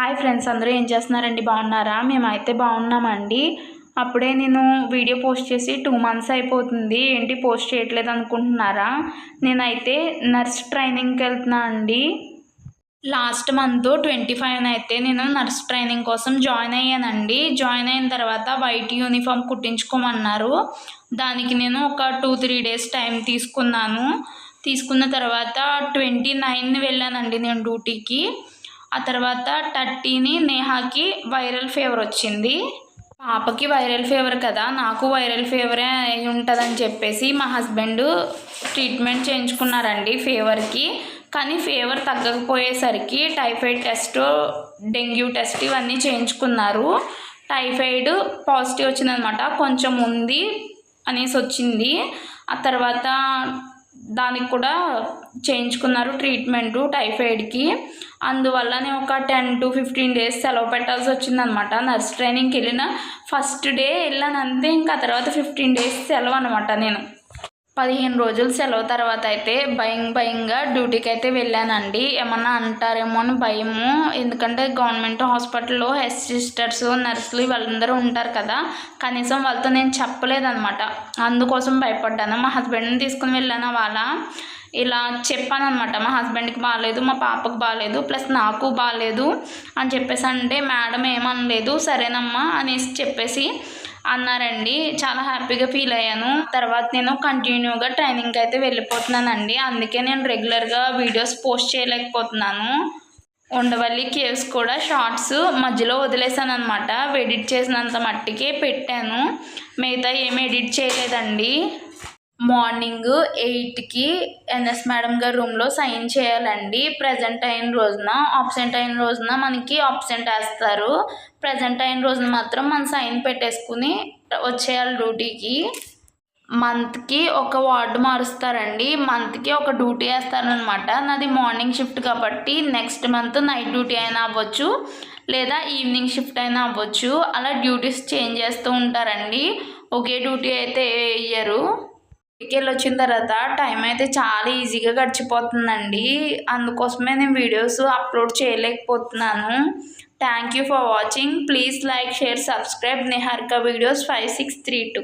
Hi friends అందరూ ఏం చేస్తున్నారండి? బాగున్నారా? మేమైతే బాగున్నామండి. అప్పుడే నేను వీడియో పోస్ట్ చేసి టూ మంత్స్ అయిపోతుంది. ఏంటి పోస్ట్ చేయట్లేదు అనుకుంటున్నారా? నేనైతే నర్స్ ట్రైనింగ్కి వెళ్తున్నా అండి. లాస్ట్ మంత్ ట్వంటీ ఫైవ్ అయితే నేను నర్స్ ట్రైనింగ్ కోసం జాయిన్ అయ్యానండి. జాయిన్ అయిన తర్వాత వైట్ యూనిఫామ్ కుట్టించుకోమన్నారు. దానికి నేను ఒక టూ త్రీ డేస్ టైం తీసుకున్నాను. తీసుకున్న తర్వాత ట్వంటీ నైన్ వెళ్ళానండి నేను డ్యూటీకి. ఆ తర్వాత టట్టీని నేహాకి వైరల్ ఫీవర్ వచ్చింది. పాపకి వైరల్ ఫీవర్ కదా నాకు వైరల్ ఫీవరే అయి ఉంటుందని చెప్పేసి మా హస్బెండ్ ట్రీట్మెంట్ చేయించుకున్నారండి ఫీవర్కి. కానీ ఫీవర్ తగ్గకపోయేసరికి టైఫాయిడ్ టెస్ట్ డెంగ్యూ టెస్ట్ ఇవన్నీ చేయించుకున్నారు. టైఫాయిడ్ పాజిటివ్ వచ్చిందనమాట కొంచెం ఉంది అనేసి వచ్చింది. ఆ తర్వాత దానికి కూడా చేయించుకున్నారు ట్రీట్మెంటు టైఫాయిడ్కి అందువల్లనే ఒక టెన్ టు ఫిఫ్టీన్ డేస్ సెలవు పెట్టాల్సి వచ్చిందనమాట. నర్స్ ట్రైనింగ్కి వెళ్ళిన ఫస్ట్ డే వెళ్ళాను అంతే ఇంకా తర్వాత ఫిఫ్టీన్ డేస్ సెలవు అనమాట నేను. పదిహేను రోజులు సెలవు తర్వాత అయితే భయం భయంగా డ్యూటీకి అయితే వెళ్ళానండి. ఏమన్నా అంటారేమో అని భయము. ఎందుకంటే గవర్నమెంట్ హాస్పిటల్లో హెల్త్ సిస్టర్స్ నర్సులు వాళ్ళందరూ ఉంటారు కదా. కనీసం వాళ్ళతో నేను చెప్పలేదన్నమాట. అందుకోసం భయపడ్డాను. మా హస్బెండ్ని తీసుకుని వెళ్ళాను వాళ్ళ ఇలా చెప్పాను అనమాట మా హస్బెండ్కి బాగాలేదు మా పాపకు బాగాలేదు ప్లస్ నాకు బాగాలేదు అని చెప్పేసి అంటే మేడం ఏమనలేదు సరేనమ్మా అనేసి చెప్పేసి అన్నారండి. చాలా హ్యాపీగా ఫీల్ అయ్యాను. తర్వాత నేను కంటిన్యూగా ట్రైనింగ్కి అయితే వెళ్ళిపోతున్నానండి. అందుకే నేను రెగ్యులర్గా వీడియోస్ పోస్ట్ చేయలేకపోతున్నాను. ఉండవల్లి కేవ్స్ కూడా షార్ట్స్ మధ్యలో వదిలేసాను అనమాట ఎడిట్ చేసినంత మట్టికే పెట్టాను. మిగతా ఏమి ఎడిట్ చేయలేదండి. మార్నింగ్ ఎయిట్కి ఎన్ఎస్ మేడం గారి రూమ్లో సైన్ చేయాలండి. ప్రజెంట్ అయిన రోజున ఆబ్సెంట్ అయిన రోజున మనకి ఆబ్సెంట్ వేస్తారు. ప్రజెంట్ అయిన రోజున మాత్రం మనం సైన్ పెట్టేసుకుని వచ్చేయాలి డ్యూటీకి. మంత్కి ఒక వార్డు మారుస్తారండి. మంత్కి ఒక డ్యూటీ వేస్తారనమాట. నాది మార్నింగ్ షిఫ్ట్ కాబట్టి నెక్స్ట్ మంత్ నైట్ డ్యూటీ అయినా అవ్వచ్చు లేదా ఈవినింగ్ షిఫ్ట్ అయినా అవ్వచ్చు. అలా డ్యూటీస్ చేంజ్ చేస్తూ ఉంటారండి. ఒకే డ్యూటీ అయితే వేయరు వెళ్ళి వచ్చిన తర్వాత టైం అయితే చాలా ఈజీగా గడిచిపోతుందండి. అందుకోసమే నేను వీడియోస్ అప్లోడ్ చేయలేకపోతున్నాను. Thank you for watching. Please like share subscribe. Niharika videos five six three two.